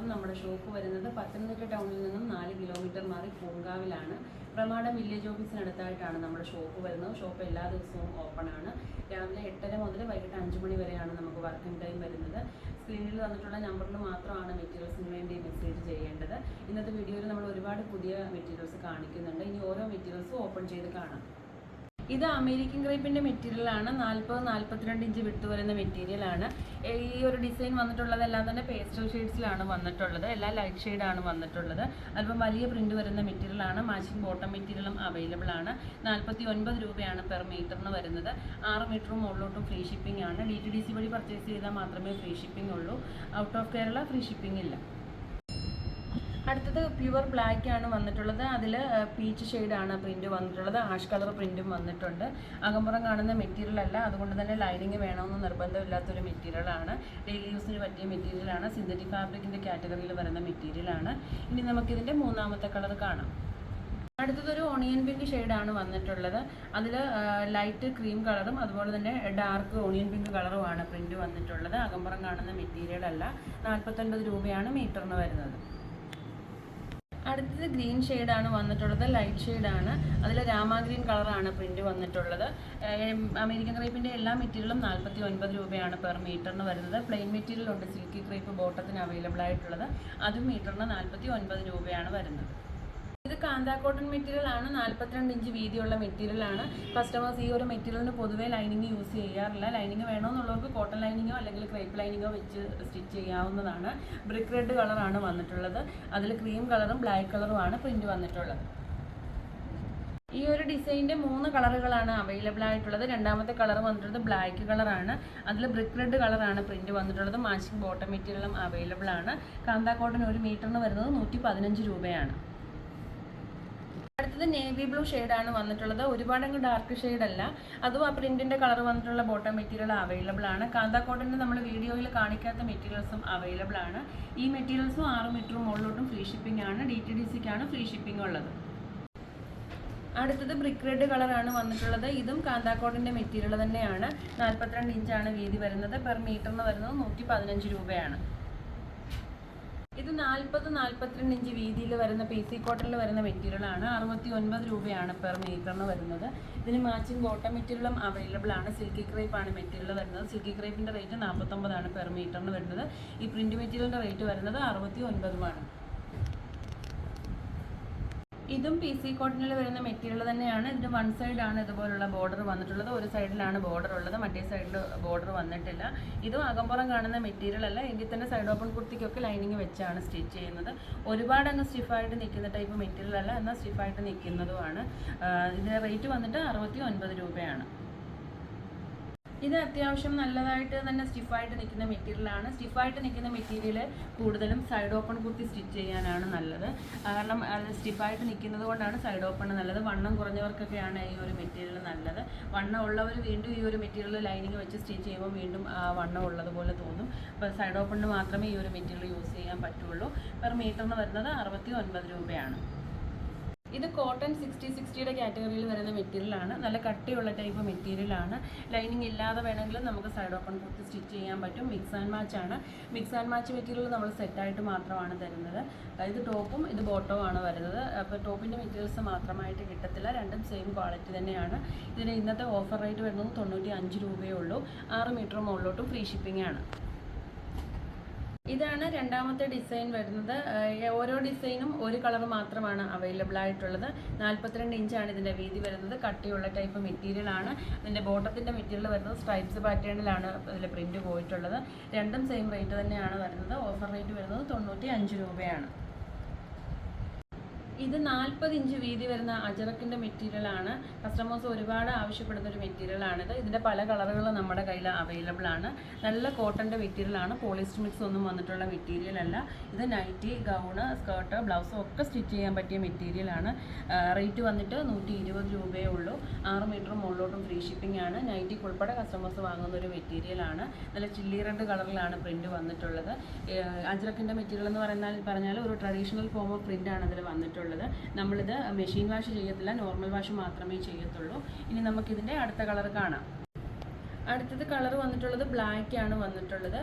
സ്വാഗതം നമ്മുടെ ഷോപ്പ് വരുന്നത് പത്തനംതിട്ട ടൗണിൽ നിന്നും നാല് കിലോമീറ്റർ മാറി പൂങ്കാവിലാണ്. പ്രമാടം വില്ലേജ് ഓഫീസിനടുത്തായിട്ടാണ് നമ്മുടെ ഷോപ്പ് വരുന്നത്. ഷോപ്പ് എല്ലാ ദിവസവും ഓപ്പൺ ആണ്. രാവിലെ എട്ടര മുതൽ വൈകിട്ട് അഞ്ച് മണി വരെയാണ് നമുക്ക് വർക്കിംഗ് ടൈം വരുന്നത്. സ്ക്രീനിൽ വന്നിട്ടുള്ള നമ്പറിൽ മാത്രമാണ് മെറ്റീരിയൽസിന് വേണ്ടി മെസ്സേജ് ചെയ്യേണ്ടത്. ഇന്നത്തെ വീഡിയോയിൽ നമ്മൾ ഒരുപാട് പുതിയ മെറ്റീരിയൽസ് കാണിക്കുന്നുണ്ട്. ഇനി ഓരോ മെറ്റീരിയൽസും ഓപ്പൺ ചെയ്ത് കാണാം. ഇത് അമേരിക്കൻ ക്രേപ്പിന്റെ മെറ്റീരിയൽ ആണ്. നാൽപ്പത് നാൽപ്പത്തിരണ്ട് ഇഞ്ച് വിട്ട് വരുന്ന മെറ്റീരിയൽ ആണ്. ഈ ഒരു ഡിസൈൻ വന്നിട്ടുള്ളതെല്ലാം തന്നെ പേസ്റ്റൽ ഷെയ്ഡ്സിലാണ് വന്നിട്ടുള്ളത്. എല്ലാ ലൈറ്റ് ഷെയ്ഡ് ആണ് വന്നിട്ടുള്ളത്. അല്പം വലിയ പ്രിന്റ് വരുന്ന മെറ്റീരിയൽ ആണ്. മാച്ചിങ് ബോട്ടം മെറ്റീരിയലും അവൈലബിൾ ആണ്. നാൽപ്പത്തി ഒൻപത് രൂപയാണ് പെർ മീറ്ററിന് വരുന്നത്. ആറ് മീറ്ററും മുകളിലോട്ടും ഫ്രീ ഷിപ്പിംഗ് ആണ്. ഡി ടി ഡി സി വഴി പർച്ചേസ് ചെയ്താൽ മാത്രമേ ഫ്രീ ഷിപ്പിംഗ് ഉള്ളൂ. Out of Kerala free shipping ഇല്ല. അടുത്തത് പ്യുവർ ബ്ലാക്ക് ആണ് വന്നിട്ടുള്ളത്. അതിൽ പീച്ച് ആണ് പ്രിന്റ് വന്നിട്ടുള്ളത്. ആഷ് കളർ പ്രിന്റും വന്നിട്ടുണ്ട്. അകമ്പുറം കാണുന്ന മെറ്റീരിയൽ അല്ല. അതുകൊണ്ട് തന്നെ ലൈനിങ് വേണമെന്ന് നിർബന്ധമില്ലാത്തൊരു മെറ്റീരിയലാണ് ഡെയിലി യൂസിന് പറ്റിയ മെറ്റീരിയലാണ് സിന്തറ്റിക് ഫാബ്രിക്കിന്റെ കാറ്റഗറിയിൽ വരുന്ന മെറ്റീരിയലാണ് ഇനി നമുക്കിതിന്റെ മൂന്നാമത്തെ കളർ കാണാം. അടുത്തതൊരു ഓണിയൻ പിങ്ക് ഷെയ്ഡാണ് വന്നിട്ടുള്ളത്. അതിൽ ലൈറ്റ് ക്രീം കളറും അതുപോലെ തന്നെ ഡാർക്ക് ഓണിയൻ പിങ്ക് കളറുമാണ് പ്രിന്റ് വന്നിട്ടുള്ളത്. അകമ്പുറം കാണുന്ന മെറ്റീരിയൽ അല്ല. നാൽപ്പത്തൊൻപത് രൂപയാണ് മീറ്ററിന് വരുന്നത്. അടുത്തത് ഗ്രീൻ ആണ് വന്നിട്ടുള്ളത് ലൈറ്റ് ഷെയ്ഡാണ്. അതിൽ രാമ ഗ്രീൻ കളറാണ് പ്രിന്റ് വന്നിട്ടുള്ളത്. അമേരിക്കൻ ക്രേപ്പിന്റെ എല്ലാ മെറ്റീരിയലും നാൽപ്പത്തി ഒൻപത് രൂപയാണ് പെർ മീറ്ററിന് വരുന്നത്. പ്ലെയിൻ മെറ്റീരിയൽ ഉണ്ട് സിൽക്കി ക്രേപ്പ് ബോട്ടത്തിന് അവൈലബിൾ ആയിട്ടുള്ളത്. അതും മീറ്ററിന് നാൽപ്പത്തി ഒൻപത് രൂപയാണ് വരുന്നത്. കാന്ത കോട്ടൺ മെറ്റീരിയൽ ആണ്. നാൽപ്പത്തിരണ്ട് ഇഞ്ച് വീതിയുള്ള മെറ്റീരിയൽ ആണ്. കസ്റ്റമേഴ്സ് ഈ ഒരു മെറ്റീരിയലിന് പൊതുവേ ലൈനിങ് യൂസ് ചെയ്യാറില്ല. ലൈനിങ് വേണമെന്നുള്ളവർക്ക് കോട്ടൺ ലൈനിങ്ങോ അല്ലെങ്കിൽ ക്രേപ്പ് ലൈനിങ്ങോ വെച്ച് സ്റ്റിച്ച് ചെയ്യാവുന്നതാണ്. ബ്രിക്ക് റെഡ് കളറാണ് വന്നിട്ടുള്ളത്. അതിൽ ക്രീം കളറും ബ്ലാക്ക് കളറും ആണ് പ്രിന്റ് വന്നിട്ടുള്ളത്. ഈ ഒരു ഡിസൈനിന്റെ മൂന്ന് കളറുകളാണ് അവൈലബിൾ ആയിട്ടുള്ളത്. രണ്ടാമത്തെ കളർ വന്നിട്ടുള്ളത് ബ്ലാക്ക് കളറാണ് അതിൽ ബ്രിക്ക് റെഡ് കളറാണ് പ്രിന്റ് വന്നിട്ടുള്ളത്. മാച്ചിങ് ബോട്ടം മെറ്റീരിയലും അവൈലബിൾ ആണ്. കാന്താക്കോട്ടൻ ഒരു മീറ്ററിന് വരുന്നത് നൂറ്റി രൂപയാണ്. അടുത്തത് നേവി ബ്ലൂ ആണ് വന്നിട്ടുള്ളത്. ഒരുപാട് അങ്ങ് ഡാർക്ക് ഷെയ്ഡ് അല്ല. അതും ആ പ്രിന്റിന്റെ കളർ വന്നിട്ടുള്ള ബോട്ടം മെറ്റീരിയൽ അവൈലബിൾ ആണ്. കാന്ത നമ്മൾ വീഡിയോയിൽ കാണിക്കാത്ത മെറ്റീരിയൽസും അവൈലബിൾ ആണ്. ഈ മെറ്റീരിയൽസും ആറ് മീറ്ററും മുകളിലോട്ടും ഫ്രീ ഷിപ്പിംഗ് ആണ്. ഡി ടി ഡി സിക്കാണ് ഫ്രീ ഷിപ്പിംഗ് ഉള്ളത്. അടുത്തത് ബ്രിക്ക് റെഡ് കളറാണ് വന്നിട്ടുള്ളത്. ഇതും കാന്താക്കോട്ടിന്റെ മെറ്റീരിയൽ തന്നെയാണ്. നാൽപ്പത്തിരണ്ട് ഇഞ്ചാണ് വീതി വരുന്നത്. പെർ മീറ്ററിന് വരുന്നത് നൂറ്റി പതിനഞ്ച് രൂപയാണ്. ഇത് നാൽപ്പത് നാൽപ്പത്തിരണ്ട് ഇഞ്ച് വീതിയിൽ വരുന്ന പി സി കോട്ടണിൽ വരുന്ന മെറ്റീരിയലാണ്. അറുപത്തി ഒൻപത് രൂപയാണ് പെർ മീറ്ററിന് വരുന്നത്. ഇതിന് മാച്ചിങ് കോട്ടൺ മെറ്റീരിയലും അവൈലബിൾ ആണ്. സിൽക്കി ക്രേപ്പ് ആണ് മെറ്റീരിയൽ വരുന്നത്. സിൽക്കി ക്രേപ്പിന്റെ റേറ്റ് നാൽപ്പത്തൊമ്പതാണ് പെർ മീറ്ററിന് വരുന്നത്. ഈ പ്രിന്റ് മെറ്റീരിയലിന്റെ റേറ്റ് വരുന്നത് അറുപത്തി ഒൻപതുമാണ് ഇതും പി സി കോട്ടണിൽ വരുന്ന മെറ്റീരിയൽ തന്നെയാണ്. ഇതിന് വൺ സൈഡ് ആണ് ഇതുപോലുള്ള ബോർഡർ വന്നിട്ടുള്ളത്. ഒരു സൈഡിലാണ് ബോർഡർ ഉള്ളത്. മറ്റേ സൈഡിൽ ബോർഡർ വന്നിട്ടില്ല. ഇതും അകമ്പുറം കാണുന്ന മെറ്റീരിയൽ അല്ല. എങ്കിൽ തന്നെ സൈഡ് ഓപ്പൺ കുർത്തിക്കൊക്കെ ലൈനിങ് വെച്ചാണ് സ്റ്റിച്ച് ചെയ്യുന്നത്. ഒരുപാട് അങ്ങ് സ്റ്റിഫായിട്ട് നിൽക്കുന്ന ടൈപ്പ് മെറ്റീരിയൽ അല്ല. എന്നാൽ സ്റ്റിഫായിട്ട് നിൽക്കുന്നതുമാണ്. ഇതിന്റെ റേറ്റ് വന്നിട്ട് അറുപത്തി ഒൻപത് രൂപയാണ്. ഇത് അത്യാവശ്യം നല്ലതായിട്ട് തന്നെ സ്റ്റിഫായിട്ട് നിൽക്കുന്ന മെറ്റീരിയലാണ്. സ്റ്റിഫായിട്ട് നിൽക്കുന്ന മെറ്റീരിയൽ കൂടുതലും സൈഡ് ഓപ്പൺ കുത്തി സ്റ്റിച്ച് ചെയ്യാനാണ് നല്ലത്. കാരണം സ്റ്റിഫായിട്ട് നിൽക്കുന്നത് കൊണ്ടാണ് സൈഡ് ഓപ്പൺ നല്ലത്. വണ്ണം കുറഞ്ഞവർക്കൊക്കെയാണ് ഈ ഒരു മെറ്റീരിയൽ നല്ലത്. വണ്ണം ഉള്ളവർ വീണ്ടും ഈ ഒരു മെറ്റീരിയൽ ലൈനിങ് വെച്ച് സ്റ്റിച്ച് ചെയ്യുമ്പോൾ വീണ്ടും വണ്ണം ഉള്ളതുപോലെ തോന്നും. അപ്പോൾ സൈഡ് ഓപ്പണിന് മാത്രമേ ഈ ഒരു മെറ്റീരിയൽ യൂസ് ചെയ്യാൻ പറ്റുള്ളൂ. പെർ മീറ്ററിന് വരുന്നത് അറുപത്തി ഒൻപത് രൂപയാണ്. ഇത് കോട്ടൺ സിക്സ്റ്റി സിക്സ്റ്റിയുടെ കാറ്റഗറിയിൽ വരുന്ന മെറ്റീരിയലാണ് നല്ല കട്ടിയുള്ള ടൈപ്പ് മെറ്റീരിയലാണ് ലൈനിങ് ഇല്ലാതെ വേണമെങ്കിലും നമുക്ക് സൈഡ് ഓപ്പൺ കൊടുത്ത് സ്റ്റിച്ച് ചെയ്യാൻ പറ്റും. മിക്സ് ആൻഡ് മാച്ച് ആണ്. മിക്സ് ആൻഡ് മാച്ച് മെറ്റീരിയൽ നമ്മൾ സെറ്റായിട്ട് മാത്രമാണ് തരുന്നത്. ഇത് ടോപ്പും ഇത് ബോട്ടവും ആണ് വരുന്നത്. അപ്പോൾ ടോപ്പിന്റെ മെറ്റീരിയൽസ് മാത്രമായിട്ട് കിട്ടത്തില്ല. രണ്ടും സെയിം ക്വാളിറ്റി തന്നെയാണ്. ഇതിന് ഇന്നത്തെ ഓഫർ റേറ്റ് വരുന്നത് തൊണ്ണൂറ്റി അഞ്ച് രൂപയേ ഉള്ളൂ. ആറ് മീറ്റർ മുകളിലോട്ടും ഫ്രീ ഷിപ്പിംഗ് ആണ്. ഇതാണ് രണ്ടാമത്തെ ഡിസൈൻ വരുന്നത്. ഓരോ ഡിസൈനും ഒരു കളർ മാത്രമാണ് അവൈലബിൾ ആയിട്ടുള്ളത്. നാൽപ്പത്തിരണ്ട് ഇഞ്ചാണ് ഇതിന്റെ വീതി വരുന്നത്. കട്ടിയുള്ള ടൈപ്പ് മെറ്റീരിയൽ ആണ്. ഇതിന്റെ ബോട്ടത്തിന്റെ മെറ്റീരിയൽ വരുന്നത് സ്ട്രൈപ്സ് പാറ്റേണിലാണ് ഇതിൽ പ്രിന്റ് പോയിട്ടുള്ളത്. രണ്ടും സെയിം റേറ്റ് തന്നെയാണ് വരുന്നത്. ഓഫർ റേറ്റ് വരുന്നത് തൊണ്ണൂറ്റി അഞ്ച് രൂപയാണ്. ഇത് നാൽപ്പത് ഇഞ്ച് വീതി വരുന്ന അജറക്കിന്റെ മെറ്റീരിയൽ ആണ്. കസ്റ്റമേഴ്സ് ഒരുപാട് ആവശ്യപ്പെടുന്ന ഒരു മെറ്റീരിയൽ ആണിത് ഇതിന്റെ പല കളറുകളും നമ്മുടെ കയ്യിൽ അവൈലബിൾ ആണ്. നല്ല കോട്ടന്റെ മെറ്റീരിയൽ ആണ്. പോളിസ്റ്റർ മിക്സ് ഒന്നും വന്നിട്ടുള്ള മെറ്റീരിയൽ അല്ല. ഇത് നൈറ്റി ഗൗണ് സ്കേർട്ട് ബ്ലൗസ് ഒക്കെ സ്റ്റിച്ച് ചെയ്യാൻ പറ്റിയ മെറ്റീരിയൽ ആണ്. റേറ്റ് വന്നിട്ട് നൂറ്റി ഇരുപത് രൂപയേ ഉള്ളൂ. ആറ് മീറ്റർ മുകളിലോട്ടും ഫ്രീ ഷിപ്പിംഗ് ആണ്. നൈറ്റിക്ക് ഉൾപ്പെടെ കസ്റ്റമേഴ്സ് വാങ്ങുന്ന ഒരു മെറ്റീരിയൽ ആണ്. നല്ല ചില്ലി റെഡ് കളറിലാണ് പ്രിന്റ് വന്നിട്ടുള്ളത്. അജറക്കിന്റെ മെറ്റീരിയൽ എന്ന് പറഞ്ഞാൽ പറഞ്ഞാൽ ഒരു ട്രഡീഷണൽ ഫോം ഓഫ് പ്രിന്റ് ആണ് അതിൽ വന്നിട്ടുള്ളത്. നമ്മളിത് മെഷീൻ വാഷ് ചെയ്യത്തില്ല. നോർമൽ വാഷ് മാത്രമേ ചെയ്യത്തുള്ളൂ. ഇനി നമുക്കിതിന്റെ അടുത്ത കളർ കാണാം. അടുത്തത് കളർ വന്നിട്ടുള്ളത് ബ്ലാക്ക് ആണ് വന്നിട്ടുള്ളത്.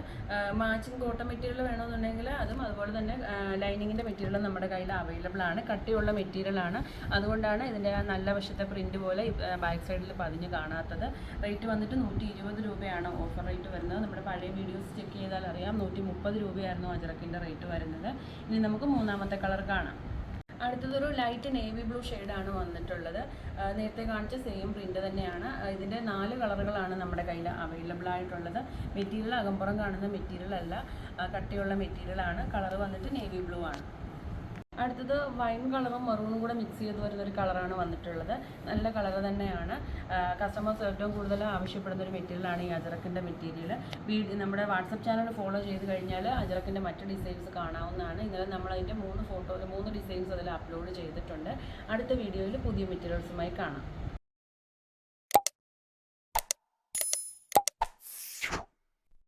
മാച്ചിങ് കോട്ടൺ മെറ്റീരിയൽ വേണമെന്നുണ്ടെങ്കിൽ അതും അതുപോലെ തന്നെ ലൈനിങ്ങിന്റെ മെറ്റീരിയൽ നമ്മുടെ കയ്യിൽ അവൈലബിൾ ആണ്. കട്ടിയുള്ള മെറ്റീരിയൽ ആണ്. അതുകൊണ്ടാണ് ഇതിന്റെ നല്ല വശത്തെ പ്രിന്റ് പോലെ ബാക്ക് സൈഡിൽ പതിഞ്ഞ് കാണാത്തത്. റേറ്റ് വന്നിട്ട് നൂറ്റി ഇരുപത് രൂപയാണ് ഓഫർ റേറ്റ് വരുന്നത്. നമ്മുടെ പഴയ വീഡിയോസ് ചെക്ക് ചെയ്താൽ അറിയാം നൂറ്റി മുപ്പത് രൂപയായിരുന്നു അജറക്കിന്റെ റേറ്റ് വരുന്നത്. ഇനി നമുക്ക് മൂന്നാമത്തെ കളർ കാണാം. അടുത്തതൊരു ലൈറ്റ് നേവി ബ്ലൂ ആണ് വന്നിട്ടുള്ളത്. നേരത്തെ കാണിച്ച സെയിം പ്രിന്റ് തന്നെയാണ്. ഇതിന്റെ നാല് കളറുകളാണ് നമ്മുടെ കയ്യിൽ അവൈലബിൾ ആയിട്ടുള്ളത്. മെറ്റീരിയൽ അകമ്പുറം കാണുന്ന മെറ്റീരിയൽ അല്ല. കട്ടിയുള്ള മെറ്റീരിയൽ ആണ്. കളർ വന്നിട്ട് നേവി ബ്ലൂ ആണ്. അടുത്തത് വൈൻ കളറും മെറൂണും കൂടെ മിക്സ് ചെയ്ത് വരുന്ന ഒരു കളറാണ് വന്നിട്ടുള്ളത്. നല്ല കളർ തന്നെയാണ്. കസ്റ്റമേഴ്സ് ഏറ്റവും കൂടുതൽ ആവശ്യപ്പെടുന്ന ഒരു മെറ്റീരിയലാണ് ഈ അജറക്കിന്റെ മെറ്റീരിയൽ വീട് നമ്മുടെ വാട്സപ്പ് ചാനൽ ഫോളോ ചെയ്ത് കഴിഞ്ഞാൽ അജറക്കിന്റെ മറ്റ് ഡിസൈൻസ് കാണാവുന്നതാണ്. ഇന്നലെ നമ്മൾ അതിന്റെ മൂന്ന് ഫോട്ടോ മൂന്ന് ഡിസൈൻസ് അതിൽ അപ്ലോഡ് ചെയ്തിട്ടുണ്ട്. അടുത്ത വീഡിയോയിൽ പുതിയ മെറ്റീരിയൽസുമായി കാണാം.